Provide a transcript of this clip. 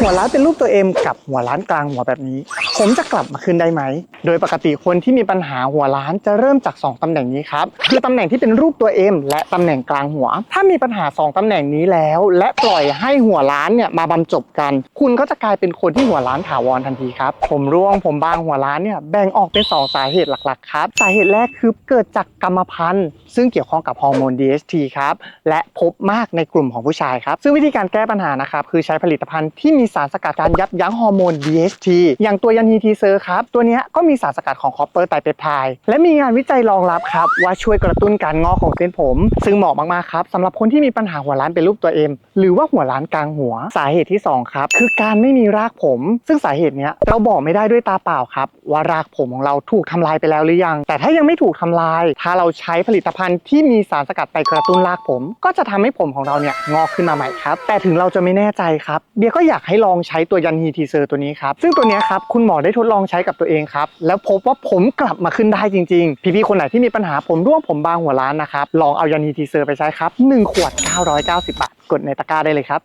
หัวล้านเป็นรูปตัวเอ็มกับหัวล้านกลางหัวแบบนี้ ผมจะกลับมาขึ้นได้ไหม โดยปกติคนที่มีปัญหาหัวล้านจะเริ่มจาก 2 ตำแหน่งนี้ครับ คือตำแหน่งที่เป็นรูปตัวเอ็มและตำแหน่งกลางหัว ถ้ามีปัญหา 2 ตำแหน่งนี้แล้ว และปล่อยให้หัวล้านเนี่ยมาบรรจบกัน คุณก็จะกลายเป็นคนที่หัวล้านถาวรทันทีครับ ผมร่วงผมบางหัวล้านเนี่ยแบ่งออกเป็นสองสาเหตุหลักๆครับ สาเหตุแรกคือเกิดจากกรรมพันธุ์ ซึ่งเกี่ยวข้องกับฮอร์โมน DHT ครับ และพบมากในกลุ่มของผู้ชายครับ ซึ่งวิธีการแก้ปัญหานะครับคือใช้ผลิตภัณฑ์ที่มีสารสกัดการยับยั้งฮอร์โมน DHT อย่างตัวยันฮีทีเซอร์ครับ ตัวนี้ก็มีสารสกัดของคอปเปอร์ไตรเปปไทด์และมีงานวิจัยรองรับครับ ว่าช่วยกระตุ้นการงอกของเส้นผม ซึ่งเหมาะมาก ๆ ครับสำหรับคนที่มีปัญหาหัวล้านเป็นรูปตัวเอ็มหรือว่าหัวล้านกลางหัวสาเหตุที่สองครับ คือการไม่มีรากผม ซึ่งสาเหตุเนี้ยเราบอกไม่ได้ด้วยตาเปล่าครับ ว่ารากผมของเราถูกทำลายไปแล้วหรือยัง แต่ถ้ายังไม่ถูกทำลาย ถ้าเราใช้ผลิตภัณฑ์ที่มีสารสกัดไปกระตุ้นรากผม ก็จะทำให้ผมของเราเนี่ยงอกขึ้นมาใหม่ครับแต่ถึงเราจะไม่แน่ใจครับเบียก็อยากให้ลองใช้ตัวยันฮีทีเซอร์ตัวนี้ครับ ซึ่งตัวนี้ครับคุณหมอได้ทดลองใช้กับตัวเองครับ แล้วพบว่าผมกลับมาขึ้นได้จริงๆ พี่ๆคนไหนที่มีปัญหาผมร่วงผมบางหัวล้านนะครับ ลองเอายันฮีทีเซอร์ไปใช้ครับ 1 ขวด 990 บาท กดในตะกร้าได้เลยครับ